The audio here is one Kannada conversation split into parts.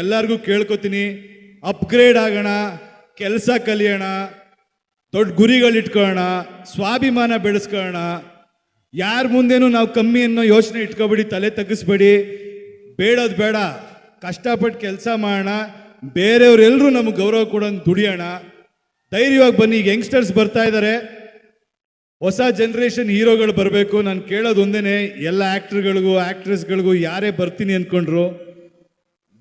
ಎಲ್ಲರಿಗೂ ಕೇಳ್ಕೊತೀನಿ ಅಪ್ಗ್ರೇಡ್ ಆಗೋಣ, ಕೆಲಸ ಕಲಿಯೋಣ, ದೊಡ್ಡ ಗುರಿಗಳಿಟ್ಕೊಳ್ಳೋಣ ಸ್ವಾಭಿಮಾನ ಬೆಳೆಸ್ಕೊಳ್ಳೋಣ ಯಾರ ಮುಂದೆನೂ ನಾವು ಕಮ್ಮಿ ಅನ್ನೋ ಯೋಚನೆ ಇಟ್ಕೊಬೇಡಿ, ತಲೆ ತಗ್ಗಿಸ್ಬೇಡಿ. ಬೇಡೋದು ಬೇಡ ಕಷ್ಟಪಟ್ಟು ಕೆಲಸ ಮಾಡೋಣ ಬೇರೆಯವರೆಲ್ಲರೂ ನಮ್ಗೆ ಗೌರವ ಕೊಡೋಂಗೆ ದುಡಿಯೋಣ. ಧೈರ್ಯವಾಗಿ ಬನ್ನಿ, ಈಗ ಯಂಗ್ಸ್ಟರ್ಸ್ ಬರ್ತಾ ಇದ್ದಾರೆ ಹೊಸ ಜನ್ರೇಷನ್ ಹೀರೋಗಳು ಬರಬೇಕು, ನಾನು ಕೇಳೋದು ಒಂದೇ ಎಲ್ಲ ಆ್ಯಕ್ಟ್ರ್ಗಳಿಗೂ ಆ್ಯಕ್ಟ್ರೆಸ್ಗಳಿಗೂ ಯಾರೇ ಬರ್ತೀನಿ ಅಂದ್ಕೊಂಡ್ರು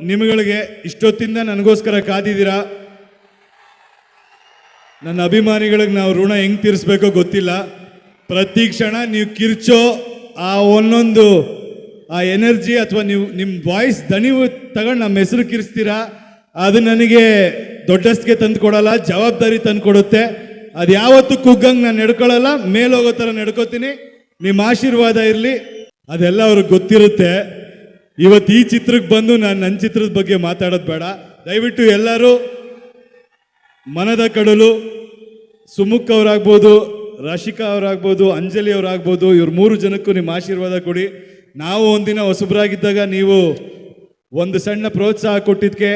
ನಿಮ್ಗಳಿಗೆ ಇಷ್ಟೊತ್ತಿಂದ ನನಗೋಸ್ಕರ ಕಾದಿದ್ದೀರಾ? ನನ್ನ ಅಭಿಮಾನಿಗಳಿಗೆ ನಾವು ಋಣ ಹೆಂಗೆ ತೀರಿಸ್ಬೇಕೋ ಗೊತ್ತಿಲ್ಲ. ಪ್ರತಿ ಕ್ಷಣ ನೀವು ಕಿರ್ಚೋ ಆ ಒಂದೊಂದು, ಆ ಎನರ್ಜಿ ಅಥವಾ ನೀವು ನಿಮ್ಮ ವಾಯ್ಸ್ ದಣಿವು ತಗೊಂಡು ನಮ್ಮ ಹೆಸರು ಕಿರಿಸ್ತೀರಾ? ಅದು ನನಗೆ ದೊಡ್ಡಸ್ಗೆ ತಂದು ಕೊಡಲ್ಲ ಜವಾಬ್ದಾರಿ ತಂದು ಕೊಡುತ್ತೆ ಅದು ಯಾವತ್ತೂ ಕುಗ್ಗಂಗೆ ನಾನು ನಡ್ಕೊಳ್ಳಲ್ಲ ಮೇಲೋಗೋ ಥರ ನಡ್ಕೋತೀನಿ. ನಿಮ್ಮ ಆಶೀರ್ವಾದ ಇರಲಿ. ಅದೆಲ್ಲ ಅವ್ರಿಗೆ ಗೊತ್ತಿರುತ್ತೆ. ಇವತ್ತು ಈ ಚಿತ್ರಕ್ಕೆ ಬಂದು ನಾನು ನನ್ನ ಚಿತ್ರದ ಬಗ್ಗೆ ಮಾತಾಡೋದು ಬೇಡ. ದಯವಿಟ್ಟು ಎಲ್ಲರೂ ಮನದ ಕಡಲು ಸುಮುಖ್ ಅವರಾಗ್ಬೋದು, ರಶಿಕಾ ಅವರಾಗ್ಬೋದು, ಅಂಜಲಿ ಅವರಾಗ್ಬೋದು, ಇವ್ರ ಮೂರು ಜನಕ್ಕೂ ನಿಮ್ಮ ಆಶೀರ್ವಾದ ಕೊಡಿ. ನಾವು ಒಂದಿನ ಹೊಸಬರಾಗಿದ್ದಾಗ ನೀವು ಒಂದು ಸಣ್ಣ ಪ್ರೋತ್ಸಾಹ ಕೊಟ್ಟಿದ್ದಕ್ಕೆ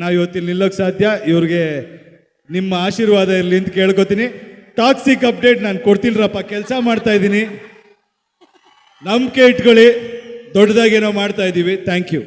ನಾವು ಇವತ್ತಿಲ್ಲಿ ನಿಲ್ಲೋಕೆ ಸಾಧ್ಯ. ಇವ್ರಿಗೆ ನಿಮ್ಮ ಆಶೀರ್ವಾದ ಇರಲಿ ಅಂತ ಕೇಳ್ಕೊತೀನಿ. ಟಾಕ್ಸಿಕ್ ಅಪ್ಡೇಟ್ ನಾನು ಕೊಡ್ತೀನಿರಪ್ಪ ಕೆಲಸ ಮಾಡ್ತಾ ಇದ್ದೀನಿ. ನಂಬಿಕೆ ಇಟ್ಕೊಳ್ಳಿ ದೊಡ್ಡದಾಗೇನೋ ಮಾಡ್ತಾ ಇದ್ದೀವಿ ಥ್ಯಾಂಕ್ ಯು